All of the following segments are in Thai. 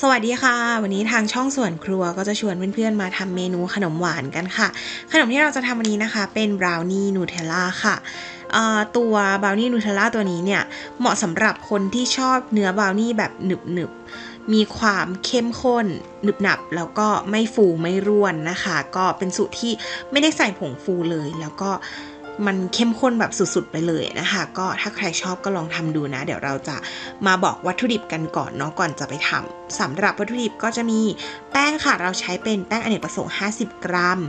สวัสดีค่ะ วันนี้ทางช่องส่วนครัวก็จะชวนเพื่อนๆมาทำเมนูขนมหวานกันค่ะ ขนมที่เราจะทำวันนี้นะคะ เป็นบราวนี่นูเทลล่าค่ะตัวบราวนี่นูเทลล่าตัวนี้เนี่ย เหมาะสำหรับคนที่ชอบเนื้อบราวนี่แบบหนึบๆมีความเข้มข้นหนึบหนับ แล้วก็ไม่ฟูไม่ร่วนนะคะ ก็เป็นสูตรที่ไม่ได้ใส่ผงฟูเลยแล้วก็ มันเข้มข้นแบบสุดๆไปเลยนะคะ ก็ถ้าใครชอบก็ลองทำดูนะ เดี๋ยวเราจะมาบอกวัตถุดิบกันก่อนเนาะก่อนจะไปทำสำหรับวัตถุดิบก็จะมีแป้งค่ะเราใช้เป็นแป้งอเนกประสงค์ 50 กรัม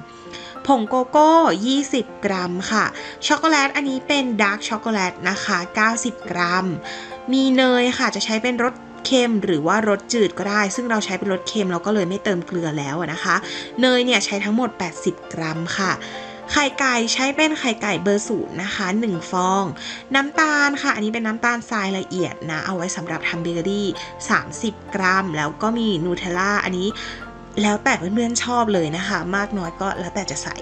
ผงโกโก้ 20 กรัมค่ะ ช็อกโกแลต อันนี้เป็นดาร์กช็อกโกแลตนะคะ 90 กรัม มีเนยค่ะจะใช้เป็นรสเค็มหรือว่ารสจืดก็ได้ ซึ่งเราใช้เป็นรสเค็มเราก็เลยไม่เติมเกลือแล้วนะคะ เนยเนี่ยใช้ทั้งหมด 80 กรัมค่ะ ไข่ไก่ใช้เป็นไข่ไก่เบอร์ศูนย์นะคะ 1 ฟอง น้ำตาลค่ะ อันนี้เป็นน้ำตาลทรายละเอียดนะ เอาไว้สำหรับทำเบเกอรี่ 30 กรัม แล้วก็มีนูเทลล่าอันนี้แล้วแต่เพื่อนๆชอบเลยนะคะ มากน้อยก็แล้วแต่จะใส่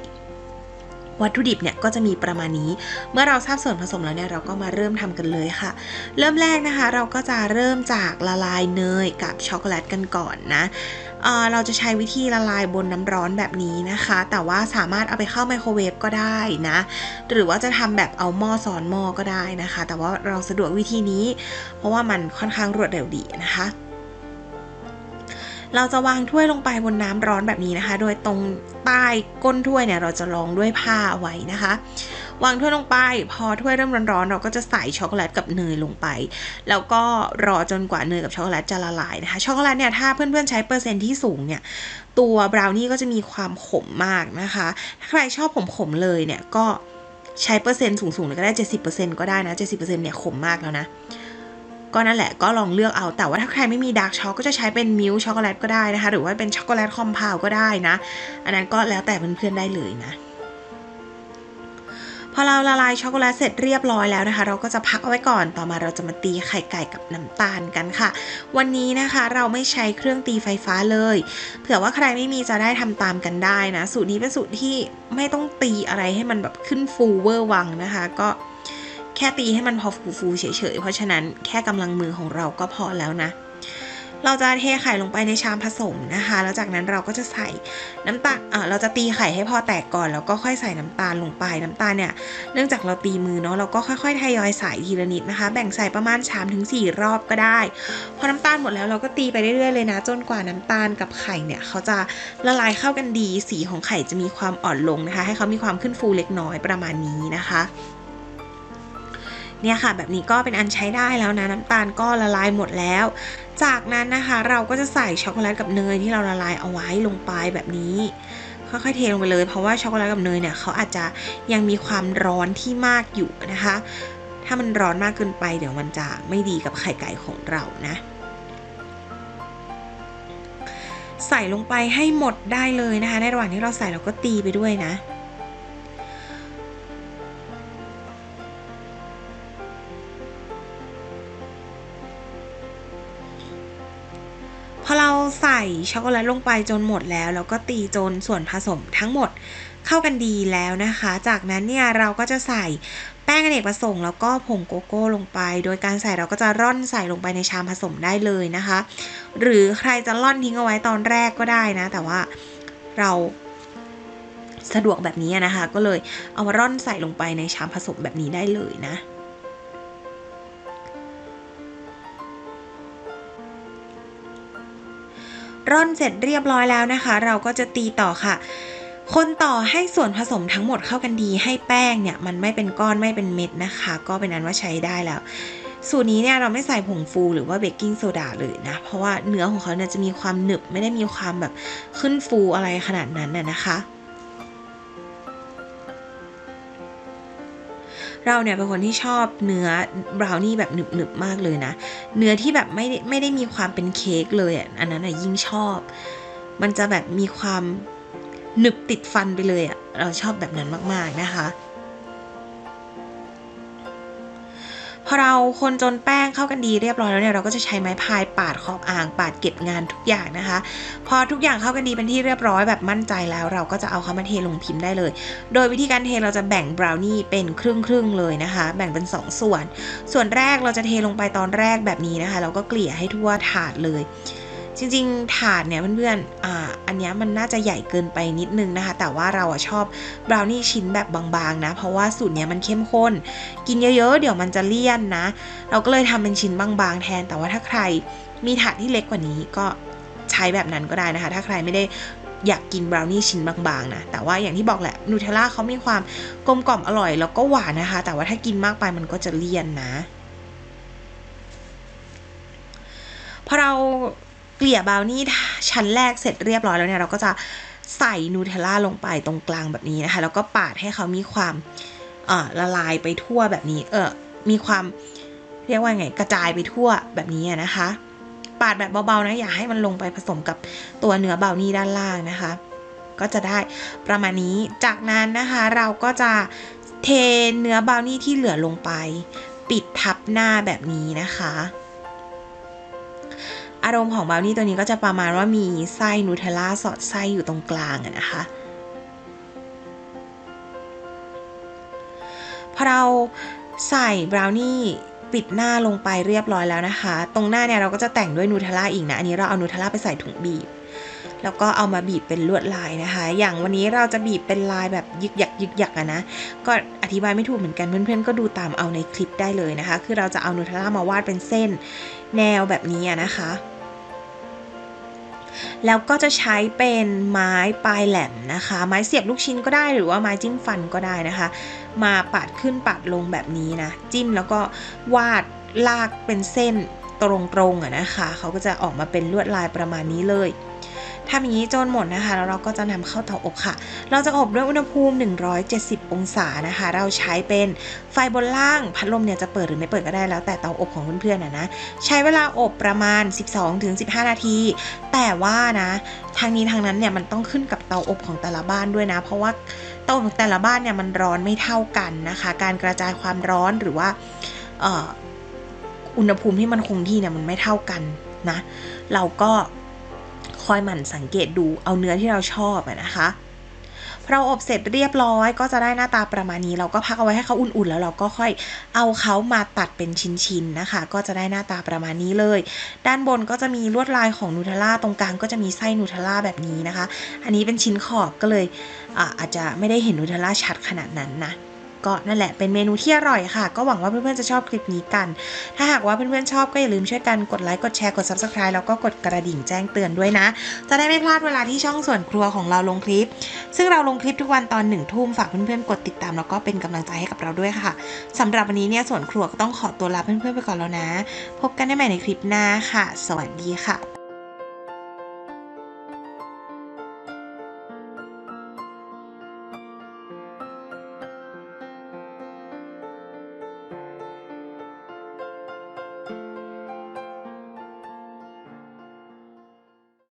วัตถุดิบเนี่ยก็จะมีประมาณนี้ เมื่อเราทราบส่วนผสมแล้วเนี่ยเราก็มาเริ่มทำกันเลยค่ะ เริ่มแรกนะคะ เราก็จะเริ่มจากละลายเนยกับช็อกโกแลตกันก่อนนะ เราจะใช้วิธีละลายบนน้ำร้อนแบบนี้นะคะ แต่ว่าสามารถเอาไปเข้าไมโครเวฟก็ได้นะ หรือว่าจะทำแบบเอาหม้อซ้อนหม้อก็ได้นะคะ แต่ว่าเราสะดวกวิธีนี้ เพราะว่ามันค่อนข้างรวดเร็วดีนะคะเราจะวางถ้วยลงไปบนน้ำร้อนแบบนี้นะคะ โดยตรงใต้ก้นถ้วยเนี่ยเราจะรองด้วยผ้าไว้นะคะ วางถ้วยลงไป พอถ้วยเริ่มร้อนๆเราก็จะใส่ช็อกโกแลตกับเนยลงไป แล้วก็รอจนกว่าเนยกับช็อกโกแลตจะละลายนะคะช็อกโกแลตเนี่ยถ้าเพื่อนๆใช้เปอร์เซ็นที่สูงเนี่ยตัวบราวนี่ก็จะมีความขมมากนะคะ ถ้าใครชอบผมขมๆเลยเนี่ยก็ใช้เปอร์เซ็นต์สูงๆเลยก็ได้ 70%ก็ได้นะ 70%เนี่ยขมมากแล้วนะก็นั่นแหละก็ลองเลือกเอาแต่ว่าถ้าใครไม่มีดาร์กช็อกก็จะใช้เป็นมิลช็อกโกแลตก็ได้นะคะ หรือว่าเป็นช็อกโกแลตคอมเพลก็ได้นะ อันนั้นก็แล้วแต่เพื่อนๆได้เลยนะ พอเราละลายช็อกโกแลตเสร็จเรียบร้อยแล้วนะคะ เราก็จะพักเอาไว้ก่อนต่อมาเราจะมาตีไข่ไก่กับน้ำตาลกันค่ะ วันนี้นะคะเราไม่ใช้เครื่องตีไฟฟ้าเลย เผื่อว่าใครไม่มีจะได้ทำตามกันได้นะ สูตรนี้เป็นสูตรที่ไม่ต้องตีอะไรให้มันแบบขึ้นฟูเวอร์วังนะคะ ก็แค่ตีให้มันพอฟูๆเฉยๆเพราะฉะนั้นแค่กำลังมือของเราก็พอแล้วนะ เราจะเทไข่ลงไปในชามผสมนะคะ แล้วจากนั้นเราก็จะใส่น้ำตาลอ่าเราจะตีไข่ให้พอแตกก่อนแล้วก็ค่อยใส่น้ำตาลลงไปน้ำตาลเนี่ยเนื่องจากเราตีมือเนาะเราก็ค่อยๆทยอยใส่ทีละนิดนะคะ แบ่งใส่ประมาณ3ถึง 4 รอบก็ได้ พอน้ำตาลหมดแล้วเราก็ตีไปเรื่อยๆเลยนะ จนกว่าน้ำตาลกับไข่เนี่ยเขาจะละลายเข้ากันดี สีของไข่จะมีความอ่อนลงนะคะ ให้เขามีความขึ้นฟูเล็กน้อยประมาณนี้นะคะ เนี่ยค่ะ แบบนี้ก็เป็นอันใช้ได้แล้วนะน้ำตาลก็ละลายหมดแล้ว จากนั้นนะคะเราก็จะใส่ช็อกโกแลตกับเนยที่เราละลายเอาไว้ลงไปแบบนี้ค่อยๆเทลงไปเลยเพราะว่าช็อกโกแลตกับเนยเนี่ยเขาอาจจะยังมีความร้อนที่มากอยู่นะคะ ถ้ามันร้อนมากเกินไปเดี๋ยวมันจะไม่ดีกับไข่ไก่ของเรานะ ใส่ลงไปให้หมดได้เลยนะคะ ในระหว่างที่เราใส่เราก็ตีไปด้วยนะ ใส่ช็อกโกแลตลงไปจนหมดแล้ว แล้วก็ตีจนส่วนผสมทั้งหมดเข้ากันดีแล้วนะคะ จากนั้นเนี่ยเราก็จะใส่แป้งอเนกประสงค์แล้วก็ผงโกโก้ลงไป โดยการใส่เราก็จะร่อนใส่ลงไปในชามผสมได้เลยนะคะ หรือใครจะร่อนทิ้งเอาไว้ตอนแรกก็ได้นะ แต่ว่าเราสะดวกแบบนี้นะคะ ก็เลยเอามาร่อนใส่ลงไปในชามผสมแบบนี้ได้เลยนะ ร่อนเสร็จเรียบร้อยแล้วนะคะ เราก็จะตีต่อค่ะ คนต่อให้ส่วนผสมทั้งหมดเข้ากันดี ให้แป้งเนี่ยมันไม่เป็นก้อนไม่เป็นเม็ดนะคะ ก็เป็นอันว่าใช้ได้แล้ว สูตรนี้เนี่ยเราไม่ใส่ผงฟูหรือว่าเบกกิ้งโซดาเลยนะ เพราะว่าเนื้อของเขาเนี่ยจะมีความหนึบไม่ได้มีความแบบขึ้นฟูอะไรขนาดนั้นน่ะนะคะ เราเนี่ยเป็นคนที่ชอบเนื้อบราวนี่แบบหนึบๆมากเลยนะ เนื้อที่แบบไม่ไม่ได้มีความเป็นเค้กเลยอะอันนั้นอะยิ่งชอบ มันจะแบบมีความหนึบติดฟันไปเลยอะเราชอบแบบนั้นมากๆนะคะ พอเราคนจนแป้งเข้ากันดีเรียบร้อยแล้วเนี่ยเราก็จะใช้ไม้พายปาดขอบอ่างปาดเก็บงานทุกอย่างนะคะ พอทุกอย่างเข้ากันดีเป็นที่เรียบร้อยแบบมั่นใจแล้วเราก็จะเอาเขามาเทลงพิมพ์ได้เลย โดยวิธีการเทเราจะแบ่งบราวนี่เป็นครึ่งครึ่งๆเลยนะคะ แบ่งเป็น 2 ส่วน ส่วนแรกเราจะเทลงไปตอนแรกแบบนี้นะคะ เราก็เกลี่ยให้ทั่วถาดเลย จริงๆ ถาดเนี่ยเพื่อนๆ อ่า อันนี้มันน่าจะใหญ่เกินไปนิดนึงนะคะ แต่ว่าเราอะชอบบราวนี่ชิ้นแบบบางๆนะ เพราะว่าสูตรเนี้ยมันเข้มข้น กินเยอะๆ เดี๋ยวมันจะเลี่ยนนะ เราก็เลยทำเป็นชิ้นบางๆ แทน แต่ว่าถ้าใครมีถาดที่เล็กกว่านี้ก็ใช้แบบนั้นก็ได้นะคะ ถ้าใครไม่ได้อยากกินบราวนี่ชิ้นบางๆนะ แต่ว่าอย่างที่บอกแหละนูเทลล่าเขามีความกลมกล่อมอร่อยแล้วก็หวานนะคะ แต่ว่าถ้ากินมากไปมันก็จะเลี่ยนนะพอเรา เกลี่ยบราวนี่ชั้นแรกเสร็จเรียบร้อยแล้วเนี่ยเราก็จะใส่นูเทลล่าลงไปตรงกลางแบบนี้นะคะ แล้วก็ปาดให้เขามีความละลายไปทั่วแบบนี้ เออมีความเรียกว่าไงกระจายไปทั่วแบบนี้นะคะ ปาดแบบเบาๆนะอย่าให้มันลงไปผสมกับตัวเนื้อเบานี่ด้านล่างนะคะ ก็จะได้ประมาณนี้จากนั้นนะคะเราก็จะเทเนื้อเบานี่ที่เหลือลงไป ปิดทับหน้าแบบนี้นะคะ อารมณ์ของบราวนี่ตัวนี้ก็จะประมาณว่ามีไส้นูเทลล่าสอดไส้อยู่ตรงกลางนะคะ พอเราใส่บราวนี่ปิดหน้าลงไปเรียบร้อยแล้วนะคะ ตรงหน้าเนี่ยเราก็จะแต่งด้วยนูเทลล่าอีกนะ อันนี้เราเอานูเทลล่าไปใส่ถุงบีบ แล้วก็เอามาบีบเป็นลวดลายนะคะ อย่างวันนี้เราจะบีบเป็นลายแบบยึกยักยึกยักอะนะ ก็อธิบายไม่ถูกเหมือนกันเพื่อนๆก็ดูตามเอาในคลิปได้เลยนะคะ คือเราจะเอานูเทลล่ามาวาดเป็นเส้นแนวแบบนี้นะคะ แล้วก็จะใช้เป็นไม้ปลายแหลมนะคะ ไม้เสียบลูกชิ้นก็ได้หรือว่าไม้จิ้มฟันก็ได้นะคะ มาปาดขึ้นปาดลงแบบนี้นะ จิ้มแล้วก็วาดลากเป็นเส้นตรงๆอะนะคะ เขาก็จะออกมาเป็นลวดลายประมาณนี้เลย ทำอย่างนี้จนหมดนะคะ แล้วเราก็จะนำเข้าเตาอบค่ะ เราจะอบด้วยอุณหภูมิ 170 องศานะคะ เราใช้เป็นไฟบนล่างพัดลมเนี่ยจะเปิดหรือไม่เปิดก็ได้แล้วแต่เตาอบของเพื่อนๆนะนะใช้เวลาอบประมาณ 12-15 นาที แต่ว่านะทางนี้ทางนั้นเนี่ยมันต้องขึ้นกับเตาอบของแต่ละบ้านด้วยนะ เพราะว่าเตาอบของแต่ละบ้านเนี่ยมันร้อนไม่เท่ากันนะคะ การกระจายความร้อนหรือว่าอุณหภูมิที่มันคงที่เนี่ยมันไม่เท่ากันนะ เราก็ คอยหมั่นสังเกตดูเอาเนื้อที่เราชอบนะคะพอเราอบเสร็จเรียบร้อยก็จะได้หน้าตาประมาณนี้เราก็พักเอาไว้ให้เขาอุ่นๆ แล้วเราก็ค่อยเอาเขามาตัดเป็นชิ้นๆนะคะ ก็จะได้หน้าตาประมาณนี้เลย ด้านบนก็จะมีลวดลายของนูเทลล่าตรงกลางก็จะมีไส้นูเทลล่าแบบนี้นะคะ อันนี้เป็นชิ้นขอบก็เลยออาจจะไม่ได้เห็นนูเทลล่าชัดขนาดนั้นนะ ก็นั่นแหละเป็นเมนูที่อร่อยค่ะ ก็หวังว่าเพื่อนๆจะชอบคลิปนี้กัน ถ้าหากว่าเพื่อนๆชอบก็อย่าลืมช่วยกันกดไลค์กดแชร์กด subscribe แล้วก็กดกระดิ่งแจ้งเตือนด้วยนะ จะได้ไม่พลาดเวลาที่ช่องส่วนครัวของเราลงคลิป ซึ่งเราลงคลิปทุกวันตอนหนึ่งทุ่มฝากเพื่อนๆกดติดตามแล้วก็เป็นกำลังใจให้กับเราด้วยค่ะสำหรับวันนี้เนี่ยส่วนครัวก็ต้องขอตัวลาเพื่อนๆไปก่อนแล้วนะ พบกันได้ใหม่ในคลิปหน้าค่ะ สวัสดีค่ะ